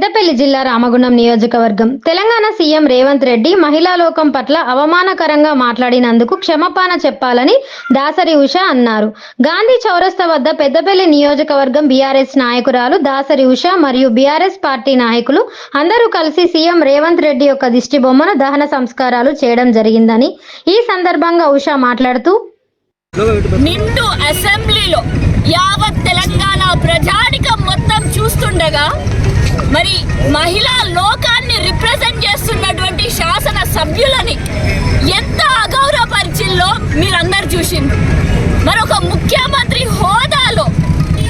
పెద్దపల్లి జిల్లా రామగుండం నియోజకవర్గం. తెలంగాణ సీఎం రేవంత్ రెడ్డి మహిళా లోకం పట్ల అవమానకరంగా మాట్లాడినందుకు క్షమాపణ చెప్పాలని దాసరి ఉష అన్నారు. గాంధీ చౌరస్తా వద్ద పెద్దపల్లి నియోజకవర్గం బీఆర్ఎస్ నాయకురాలు దాసరి ఉష మరియు బీఆర్ఎస్ పార్టీ నాయకులు అందరూ కలిసి సీఎం రేవంత్ రెడ్డి యొక్క దిష్టి బొమ్మను దహన సంస్కారాలు చేయడం జరిగిందని ఈ సందర్భంగా ఉష మాట్లాడుతూ నిండు అసెంబ్లీలో యావత్ తెలంగాణ ప్రజానికం మొత్తం చూస్తుండగా మరి మహిళా లోకాన్ని రిప్రజెంట్ చేస్తున్నటువంటి శాసన సభ్యులని ఎంత అగౌరవపరిచిల్లో మీరందరు చూసిండ్రు. మరి ఒక ముఖ్యమంత్రి హోదాలో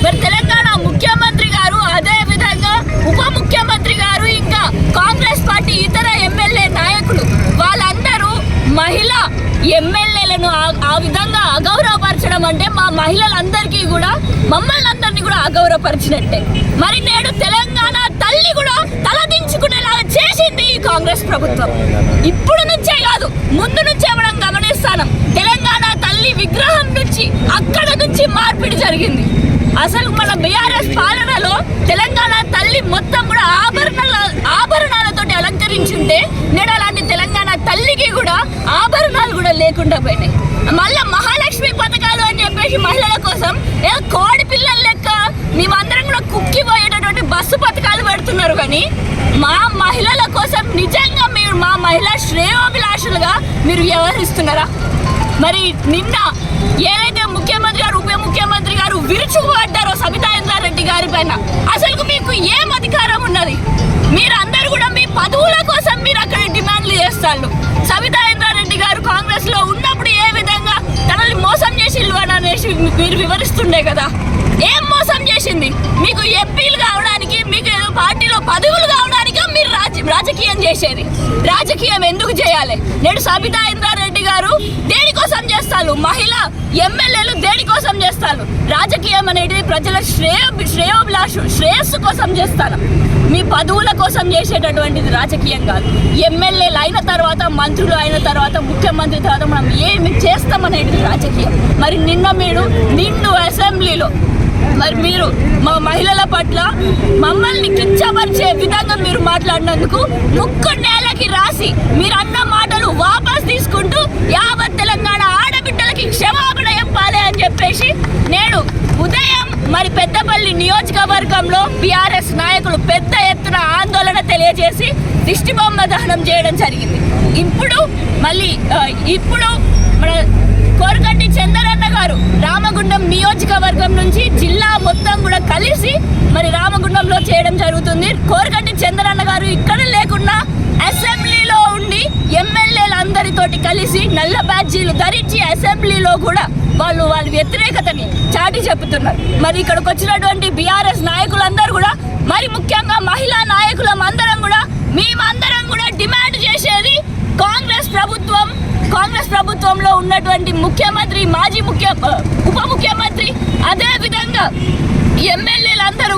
మరి తెలంగాణ ముఖ్యమంత్రి గారు అదే విధంగా ఉప ముఖ్యమంత్రి గారు ఇంకా కాంగ్రెస్ పార్టీ ఇతర ఎమ్మెల్యే నాయకులు వాళ్ళందరూ మహిళా ఎమ్మెల్యేలను ఆ- ఆ విధంగా అగౌరవపరచడం అంటే మా మహిళలందరికీ కూడా మమ్మల్ని అందరినీ కూడా అగౌరవపరిచినట్టే. మరి నేడు తెలంగాణ తల్లి కూడా తలదించుకునేలాగా చేసింది ఈ కాంగ్రెస్ ప్రభుత్వం. ఇప్పుడు నుంచే కాదు ముందు నుంచే మనం గమనిస్తాను. తెలంగాణ తల్లి విగ్రహం నుంచి అక్కడ నుంచి మార్పిడి జరిగింది. అసలు మన బీఆర్ఎస్ పాలనలో తెలంగాణ తల్లి మొత్తం కూడా ఆభరణ ఆభరణాలతోటి అలంకరించుంటే నేడు అలాంటి తెలంగాణ తల్లికి కూడా ఆభరణాలు కూడా లేకుండా పోయినాయి మళ్ళా మహాలక్ష్మి పథకాలు అని చెప్పేసి మహిళల కోసం ఏదో కోడి పిల్లల లెక్క మేమందరం కూడా కుక్కిపోయేటటువంటి బస్సు చేస్తున్నారు కానీ మా మహిళల కోసం నిజంగా మీరు మా మహిళా శ్రేయోభిలాషులుగా మీరు వ్యవహరిస్తున్నారా? మరి నిన్న ఏదైతే ముఖ్యమంత్రి గారు ఉప ముఖ్యమంత్రి గారు విరుచుకుపడ్డారో సబితా ఇంద్రారెడ్డి గారి పైన అసలు మీకు ఏం అధికారం ఉన్నది? మీరందరూ కూడా మీ పదవుల కోసం మీరు అక్కడ డిమాండ్లు చేస్తారు. సబితా ఇంద్రారెడ్డి గారు కాంగ్రెస్లో ఉన్నప్పుడు ఏ విధంగా తనని మోసం చేసిల్లు అని అనేసి మీరు వివరిస్తుండే కదా? రాజకీయం చేసేది. రాజకీయం ఎందుకు చేయాలి? నేడు సబితా ఇంద్రారెడ్డి గారు దేనికోసం చేస్తారు? మహిళ ఎమ్మెల్యేలు దేనికోసం చేస్తారు? రాజకీయం అనేది ప్రజల శ్రేయ శ్రేయోభిలాషు శ్రేయస్సు కోసం చేస్తారు. మీ పదవుల కోసం చేసేటటువంటిది రాజకీయం కాదు. ఎమ్మెల్యేలు అయిన తర్వాత మంత్రులు అయిన తర్వాత ముఖ్యమంత్రి తర్వాత మనం ఏమి చేస్తామనేది రాజకీయం. మరి నిన్న మీరు నిండు అసెంబ్లీలో మరి మీరు మా మహిళల పట్ల మమ్మల్ని కించపరిచే విధంగా మీరు మాట్లాడినందుకు ముక్కు నేలకి రాసి మీరు అన్న మాటలు వాపస్ తీసుకుంటూ యావత్ తెలంగాణ ఆడబిడ్డలకి క్షమాపణ చెప్పాలి అని చెప్పేసి నేడు ఉదయం మరి పెద్దపల్లి నియోజకవర్గంలో బీఆర్ఎస్ నాయకులు పెద్ద ఎత్తున ఆందోళన తెలియజేసి దిష్టి బొమ్మ దహనం చేయడం జరిగింది. ఇప్పుడు మళ్ళీ ఇప్పుడు మన కోరకంటి చందరన్న గారు రామగుండం నియోజకవర్గం నుంచి జిల్లా మొత్తం కూడా కలిసి మరి రామగుండంలో చేయడం జరుగుతుంది. కోరకంటి చంద్రన్న గారు ఇక్కడ లేకుండా అసెంబ్లీలో ఉండి ఎమ్మెల్యేలందరితోటి కలిసి నల్ల బ్యాడ్జీలు ధరించి అసెంబ్లీలో కూడా వాళ్ళు వాళ్ళ వ్యతిరేకతని చాటి చెబుతున్నారు. మరి ఇక్కడికి వచ్చినటువంటి బీఆర్ఎస్ నాయకులందరూ కూడా మరి ముఖ్యంగా మహిళా నాయకులం అందరం కూడా మేమందరం కూడా డిమాండ్ చేసేది కాంగ్రెస్ ప్రభుత్వం కాంగ్రెస్ ప్రభుత్వంలో ఉన్నటువంటి ముఖ్యమంత్రి మాజీ ముఖ్య ఉప ముఖ్యమంత్రి అదేవిధంగా ఎమ్మెల్యే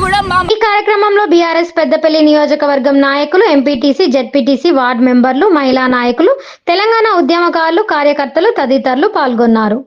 కూడా మా ఈ కార్యక్రమంలో బీఆర్ఎస్ పెద్దపల్లి నియోజకవర్గం నాయకులు ఎంపీటీసీ జెడ్పీటీసీ వార్డు మెంబర్లు మహిళా నాయకులు తెలంగాణ ఉద్యమకారులు కార్యకర్తలు తదితరులు పాల్గొన్నారు.